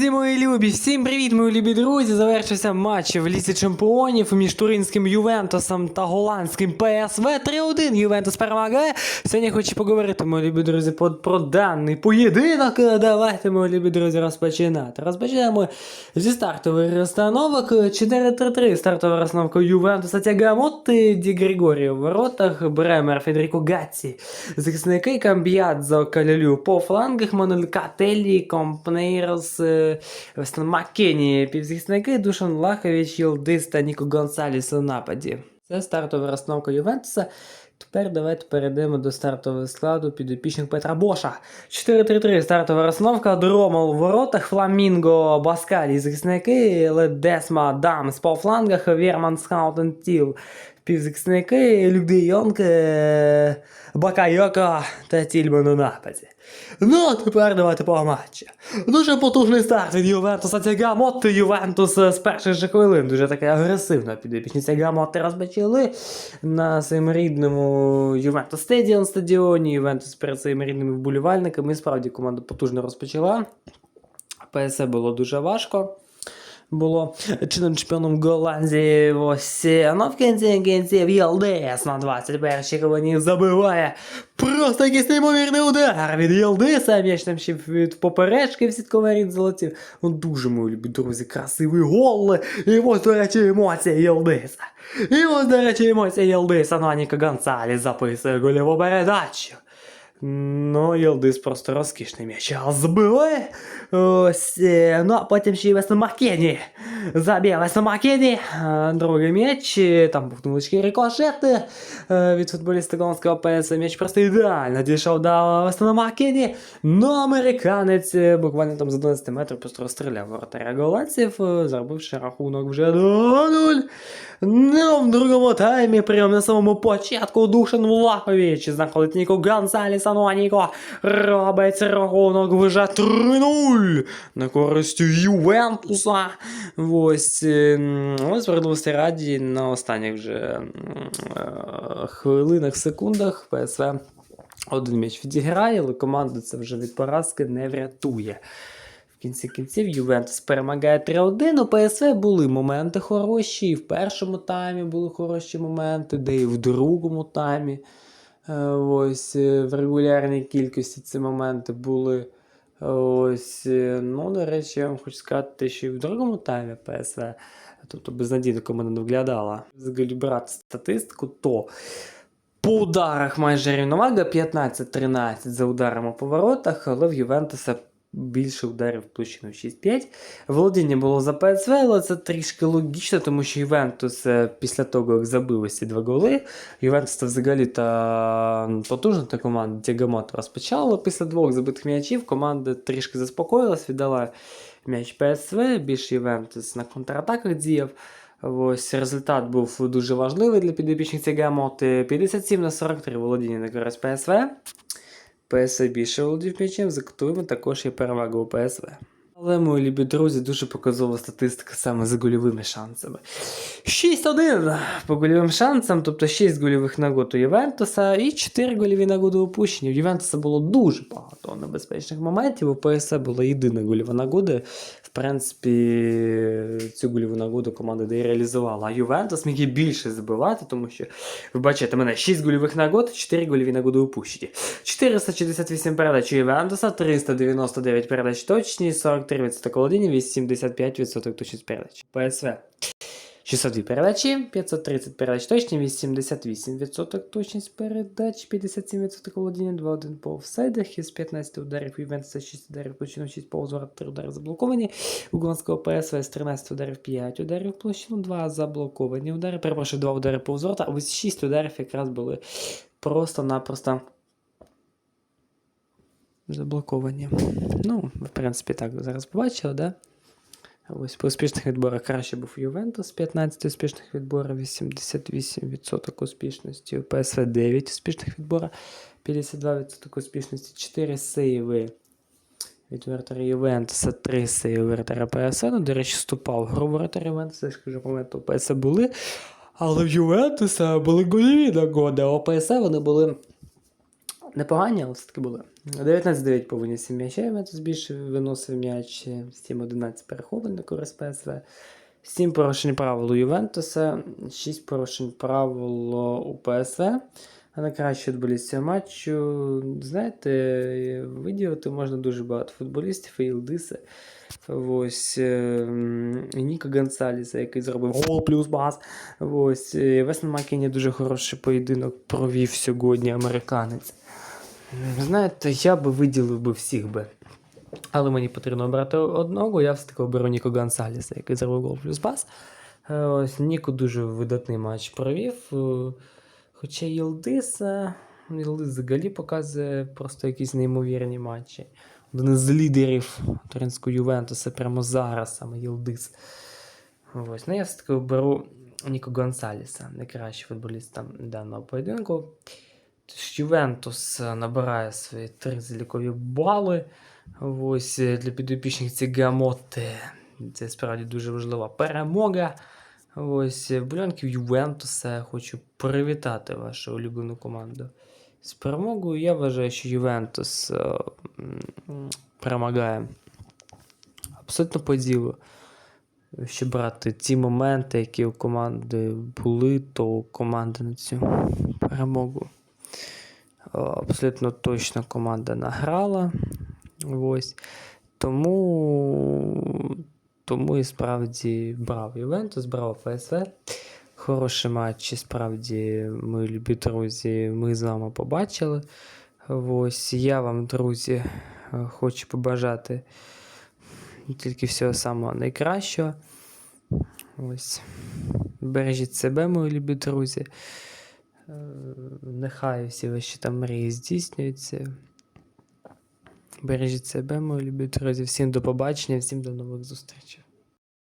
Друзі, мої любі, всім привіт, мої любі друзі. Завершився матч в лісі чемпіонів між туринським Ювентусом та голландським ПСВ 3-1. Ювентус перемагає. Сьогодні хочу поговорити, мої любі друзі, про, про даний поєдинок. Давайте, мої любі друзі, розпочинати. Розпочинаємо зі стартових розстановок. 4-3-3. Стартова розстановка Ювентуса Тягамоти, Ді Григорію в воротах, Бремер, Федеріко Гатці, захисники Камбіадзо, Калялю по флангах, Мануель Кателлі, Компнейрос, е, Вестон Маккені, півзахисники, Душан Лахович, Йолдис та Ніко Гонсаліс у нападі. Це стартова розстановка Ювентуса. Тепер давайте перейдемо до стартового складу підопічних Петра Боша. 4-3-3 стартова розстановка, Дромал в воротах, Фламінго, Баскалі, захисники, Ледесма, Дамс по флангах, Вірман, Скаутен, Тіл, півзахисники, Люк Де Йонг, е, Бакайоко та Тільман у нападі. Ну, а тепер давайте по матчі. Дуже потужний старт від Ювентуса Тягамотти. Ювентус з перших же хвилин дуже таке агресивно підопічні Тягамотти розпочали на своєму рідному Ювентус Стедіон стадіоні. Ювентус перед своїми рідними вболівальниками. І справді команда потужно розпочала. ПСЕ було дуже важко. Було чинним чемпіоном Голландії. Ось ну в кінці кінців Єлдес на 21-й хвилині забиває просто якийсь неймовірний удар від Єлдеса. М'яч там ще від поперечки в сітковий рід залетів. Ну дуже мої любі друзі, красивий гол. І ось, до речі, емоція Єлдеса. І ось, до речі, емоція Єлдеса. Ну, Аніка Гонсалес записує гольову передачу. Ну, Єлдис просто розкішний м'яч. Збиває. Ось. е, Ну, а потім ще й Весно Маккені. Забив Весно Маккені. Е, Другий м'яч. е, Там був невеличкий рикошет від футболіста голландського ПС. М'яч просто ідеально дійшов до Весно Маккені. Ну, американець буквально там з 11 метрів просто розстріляв воротаря голландців, зробивши рахунок вже 2-0. Ну, в другому таймі, прямо на самому початку Душан Влахович знаходить Ніко Гонсаліса, а робить рахунок вже 3-0 на користь Ювентуса. Ось, е, ось справедливості раді на останніх вже е, хвилинах, секундах ПСВ один м'яч відіграє, але команда це вже від поразки не врятує. В кінці кінців Ювентус перемагає 3-1. У ПСВ були моменти хороші, і в першому таймі були хороші моменти, де і в другому таймі. Е, Ось е, в регулярній кількості ці моменти були. Ось, е, ну, до речі, я вам хочу сказати, що і в другому таймі ПСВ, тобто безнадійно команда не виглядала. Взагалі брати статистику, то по ударах майже рівновага 15-13 за ударами по воротах, але в Ювентуса більше ударів влучено 6-5. Володіння було за ПСВ, але це трішки логічно, тому що Ювентус е, після того, як забив ці два голи, Ювентус це взагалі та потужна та команда Тягамото розпочала після двох забитих м'ячів. Команда трішки заспокоїлась, віддала м'яч ПСВ, більше Ювентус на контратаках діяв. Ось результат був дуже важливий для підопічних Тягамоти. 57 на 43 володіння на користь ПСВ. ПСВ більше володів за котрими також є перевага у ПСВ. Але, мої любі друзі, дуже показова статистика саме за гольовими шансами. 6-1 по гольовим шансам, тобто 6 гольових нагод у Ювентуса і 4 гольові нагоди упущені. У Ювентуса було дуже багато небезпечних моментів. У ПСВ була єдина гольова нагода. В принципі, цю гольову нагоду команда де реалізувала. А Ювентус міг і більше забивати, тому що ви бачите, мене 6 гольових нагод, 4 гольові нагоди упущені. 468 передач у Ювентуса, 399 передач точні, 43% володіння, 85% точність передач. ПСВ. 602 передачі, 530 передач точні, 88% точність передач, 57% володіння, 2-1 по офсайдах, із 15 ударів Ювентуса 6 ударів площину, 6 по узвару, 3 удари заблоковані. У Голландського ПСВ з 13 ударів 5 ударів площину, 2 заблоковані удари, перепрошую, 2 удари по узвару, а ось 6 ударів якраз були просто-напросто заблоковані. Ну, в принципі, так зараз побачили, да? Ось по успішних відборах краще був Ювентус, 15 успішних відборів, 88% успішності. У ПСВ 9 успішних відборів, 52% успішності, 4 сейви від вратаря Ювентуса, 3 сейви вратаря ПСВ. Ну, до речі, вступав в гру вратаря Ювентуса, я ж кажу, моменти у ПСВ були. Але в Ювентуса були гольові нагоди, а у ПСВ вони були Непогані, але все-таки були. 19-9 по винісі м'яча, Ювентус більше виносив м'яч, 7-11 перехоплень на користь ПСВ. 7 порушень правил у Ювентуса, 6 порушень правил у ПСВ. А найкращий футболіст цього матчу, знаєте, виділити можна дуже багато футболістів, і Ілдиса. Ось е, Ніко Гонсаліса, який зробив гол плюс бас. Ось Весна Макіні дуже хороший поєдинок провів сьогодні американець. М, Знаєте, я би виділив би всіх би. Але мені потрібно обрати одного, я все-таки оберу Ніко Гонсаліса, який зробив гол плюс бас. Е, Ось Ніко дуже видатний матч провів. Е, Хоча Єлдиса, Єлдис взагалі показує просто якісь неймовірні матчі. Один із лідерів туринського Ювентуса прямо зараз, саме Єлдис. Ось. Ну, я все-таки оберу Ніко Гонсаліса, найкращий футболіст там даного поєдинку. Ювентус е, набирає свої три залікові бали. Ось е, для підопічних ці Гамоти. Це справді дуже важлива перемога. Ось е, Бульонків Ювентуса. Хочу привітати вашу улюблену команду з перемогою. Я вважаю, що Ювентус перемагає абсолютно по ділу. Якщо брати ті моменти, які у команди були, то у команди на цю перемогу абсолютно точно команда награла. Ось. Тому, тому і справді брав Ювентус, брав ПСВ. Хороший матч, і справді, мої любі друзі, ми з вами побачили. Ось я вам, друзі, хочу побажати тільки всього самого найкращого. Ось. Бережіть себе, мої любі друзі. Е, Нехай всі ваші там мрії здійснюються. Бережіть себе, мої любі друзі. Всім до побачення, всім до нових зустрічей.